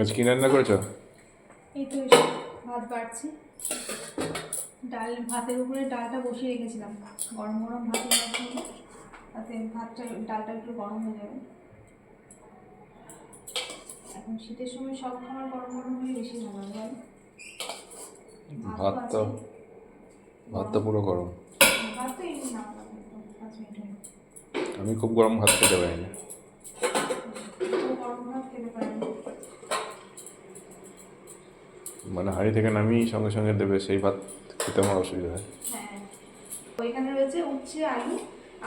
আজ কি রান্না করেছ? এই তো ভাত বাড়ছি। ডাল ভাতের উপরে ডালটা বসিয়ে রেখেছিলাম। গরম গরম ভাত তাতে ভাতটা ডালটা একটু গরম হয়ে যাবে। এখন শীতের সময় সব খাবার গরম গরম হলে বেশি ভালো বল? ভাত তো ভাত তো পুরো গরম। ভাত তো এমনি না আমি খুব গরম ভাত খেতে পারি না তো গরম ভাত খেতে পারি না। মানে হাঁড়ি থেকে নামিয়ে সঙ্গে সঙ্গে দেবে, সেই ভাত খেতে আমার অসুবিধা হয়। হ্যাঁ ওইখানে রয়েছে উচ্ছে, আলু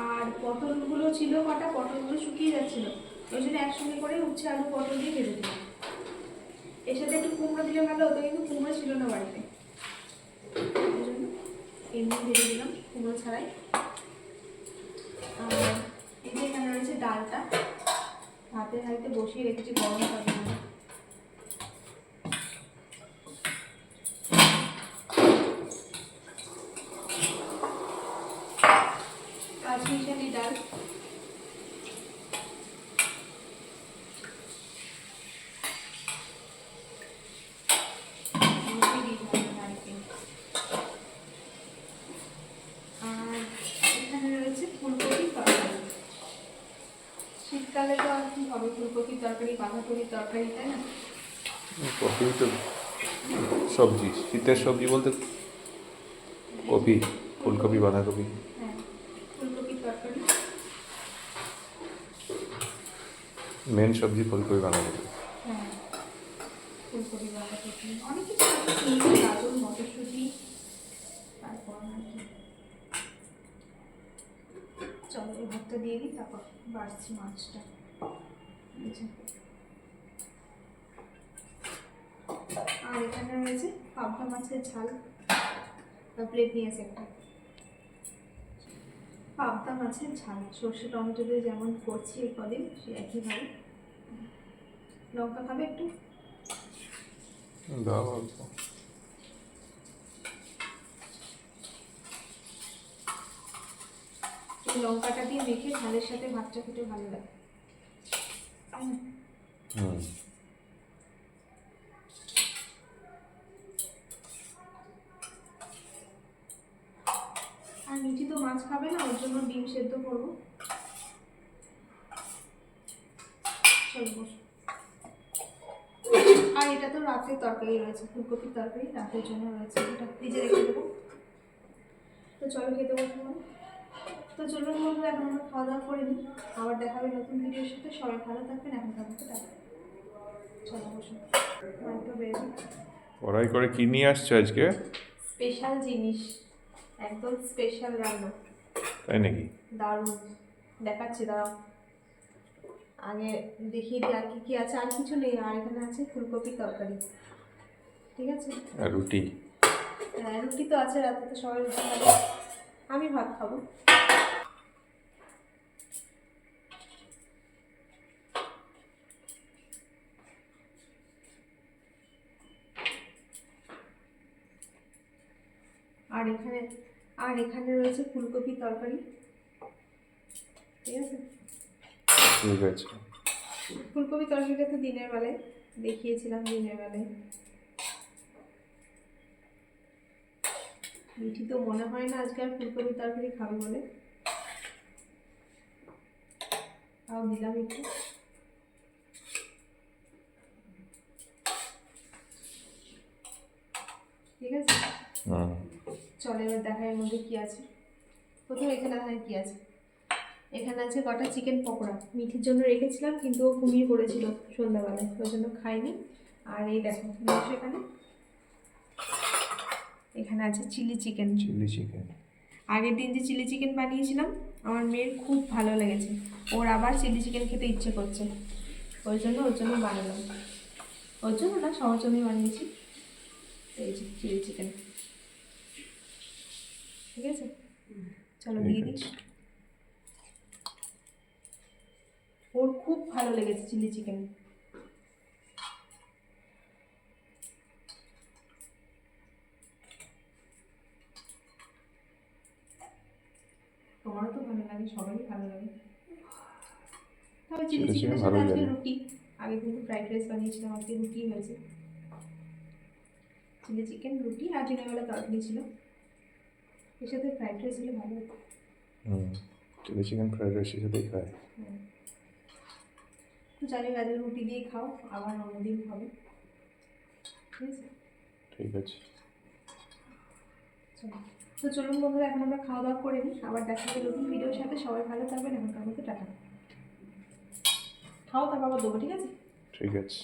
আর পটলগুলো ছিল কটা, পটলগুলো শুকিয়ে যাচ্ছিল। ওই জন্য একসঙ্গে করে উচ্ছে, আলু, পটল দিয়ে ভেজে দিলাম। এর সাথে একটু কুমড়ো দিলে ভালো হতো, কিন্তু কুমড়ো ছিল না বাড়িতে। ওই জন্য এমনি ভেজে দিলাম কুমড়ো ছাড়াই। আর এখানে রয়েছে ডালটা হাতের হাতে বসিয়ে রেখেছি, গরম করার জন্য পাঁচমিশালি ডাল মুখে দিয়ে দিলাম ডালকে। আর এখানে রয়েছে ফুলকপি তরকারি শীতকালে তো আর কি হবে ফুলকপির তরকারি বাঁধাকপির তরকারি তাই না? কফি তো সবজি শীতের সবজি বলতে কপি ফুলকপি বাঁধাকপি। হ্যাঁ ফুলকপির তরকারি। মেন সবজি ফুলকপি বাঁধাকপি। হ্যাঁ ফুলকপি বাঁধাকপি অনেক কিছু গাজর মটরশুঁটি তারপর চলো এই ভাতটা দিয়ে দিই তারপর বাড়ছি মাছটা। আর এখানে রয়েছে পাবদা মাছের ঝাল। প্লেট নিয়ে এসে একটা। পাবদা মাছের ঝাল। সর্ষে টমেটো দিয়ে যেমন করছি এই কদিন সে একইভাবে লঙ্কা খাবে একটু? দাও অল্প। লঙ্কাটা দিয়ে মেখে ঝালের সাথে ভাতটা খেতে ভালো লাগে? হুম। আর মিঠি তো মাছ খাবে না, ওর জন্য ডিম সেদ্ধ করব। আর এটা তো রাতের তরকারি রয়েছে, ফুলকপির তরকারি, রাতের জন্য রয়েছে। এটা ফ্রিজে রেখে দেবো। তো চলো খেতে বসবো। তো চলুন বন্ধুরা এখন আমরা খাওয়া দাওয়া করে নিই। আবার দেখাবে নতুন ভিডিওর সাথে। সবাই ভালো থাকবেন এখন থাকবে টাটা চলো বসুন করে। কি নিয়ে আসছো আজকে? স্পেশাল জিনিস। একদম স্পেশাল রান্না। তাই নাকি? দারুণ। দেখাচ্ছি দাঁড়াও। আগে দিই আর কি কি আছে। আর কিছু নেই আর এখানে আছে ফুলকপি তরকারি। ঠিক আছে? আর রুটি। হ্যাঁ রুটি তো আছে রাতে তো সবাই রুটি খাবে। আমি ভাত খাব। আর এখানে আর এখানে রয়েছে ফুলকপি তরকারি। ঠিক আছে? ঠিক আছে। ফুলকপি তরকারিটা তো দিনের বেলায় দেখিয়েছিলাম দিনের বেলায়। মিঠি তো মনে হয় না আজকে আর ফুলকপি তরকারি খাবে বলে। তাও দিলাম একটু। ঠিক আছে? চলো এবার দেখা এর মধ্যে কি আছে। প্রথমে এখানে দেখা কি আছে। এখানে আছে কটা চিকেন পকোড়া। মিঠির জন্য রেখেছিলাম কিন্তু ও কুমির পড়েছিল সন্ধ্যাবেলায় ওই জন্য খাইনি। আর এই দেখো এখানে? এখানে আছে চিলি চিকেন চিলি চিকেন আগের দিন যে চিলি চিকেন বানিয়েছিলাম আমার মেয়ের খুব ভালো লেগেছে। ওর আবার চিলি চিকেন খেতে ইচ্ছে করছে। ওই জন্য ওর জন্য বানালাম। ওর জন্য না সবার জন্যই বানিয়েছি। এই যে চিলি চিকেন ঠিক আছে? চলো দিয়ে দিই। ওর খুব ভালো লেগেছে চিলি চিকেন। তোমারও তো ভালো লাগে সবারই ভালো লাগে। তবে চিলি চিকেনের সাথে আজকে রুটি। আগে কিন্তু ফ্রাইড রাইস বানিয়েছিলাম আজকে রুটি হয়েছে। চিলি চিকেন রুটি আর দিনের বেলা তরকারি ছিল। এর সাথে ফ্রাইড রাইস হলে ভালো হতো। হুম চিলি চিকেন ফ্রাইড রাইসের সাথেই খায়। তো জানি আজকে রুটি দিয়ে খাও আবার অন্যদিন খাবে। ঠিক আছে? ঠিক আছে। তো চলুন বন্ধুরা এখন আমরা খাওয়া দাওয়া করে নিই। আবার দেখা হবে নতুন ভিডিওর সাথে। সবাই ভালো থাকবেন এখনকার মতো টাটা। খাও তারপর আবার দেবো ঠিক আছে? ঠিক আছে।